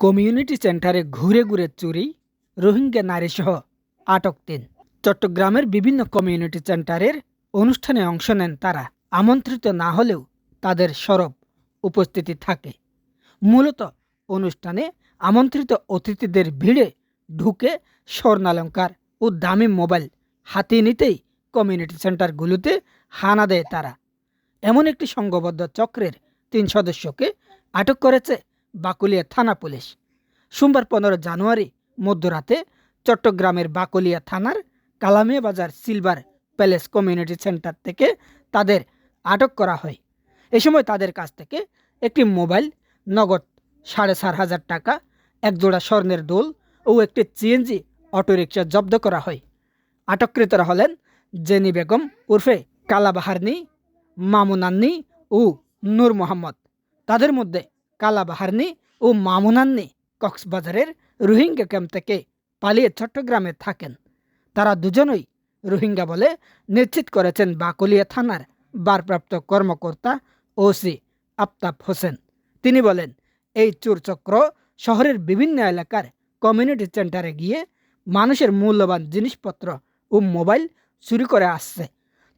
Community সেন্টারে ঘুরে ঘুরে চুরি, রোহিঙ্গা নারীসহ আটক তিন। চট্টগ্রামের বিভিন্ন কমিউনিটি সেন্টারের অনুষ্ঠানে অংশ নেন তারা। আমন্ত্রিত না হলেও তাদের সরব উপস্থিতি থাকে। মূলত অনুষ্ঠানে আমন্ত্রিত অতিথিদের ভিড়ে ঢুকে স্বর্ণালঙ্কার ও দামি মোবাইল হাতিয়ে নিতেই কমিউনিটি সেন্টারগুলোতে হানা দেয় তারা। এমন একটি সংঘবদ্ধ চক্রের তিন সদস্যকে আটক করেছে বাকুলিয়া থানা পুলিশ। সোমবার পনেরো জানুয়ারি মধ্যরাতে চট্টগ্রামের বাকুলিয়া থানার কালামিয়া বাজার সিলভার প্যালেস কমিউনিটি সেন্টার থেকে তাদের আটক করা হয়। এ সময় তাদের কাছ থেকে একটি মোবাইল, নগদ সাড়ে চার হাজার টাকা, একজোড়া স্বর্ণের দোল ও একটি সিএনজি অটোরিকশা জব্দ করা হয়। আটককৃতরা হলেন জেনি বেগম উর্ফে কালাবাহারনি, মামুনান্নি ও নূর মোহাম্মদ। তাদের মধ্যে কালাবাহারনি ও মামুনান্নি কক্সবাজারের রোহিঙ্গা ক্যাম্প থেকে পালিয়ে চট্টগ্রামে থাকেন তারা দুজনই রোহিঙ্গা বলে নিশ্চিত করেছেন বাকলিয়া থানার ভারপ্রাপ্ত কর্মকর্তা ওসি আফতাব হোসেন তিনি বলেন এই চোরচক্র শহরের বিভিন্ন এলাকার কমিউনিটি সেন্টারে গিয়ে মানুষের মূল্যবান জিনিসপত্র ও মোবাইল চুরি করে আসছে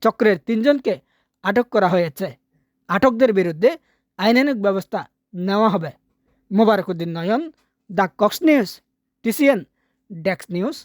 চক্রের তিনজনকে আটক করা হয়েছে আটকদের বিরুদ্ধে আইনানুগ ব্যবস্থা নেওয়া হবে। Mobarakuddin Nayan the Cox News TCN desks news.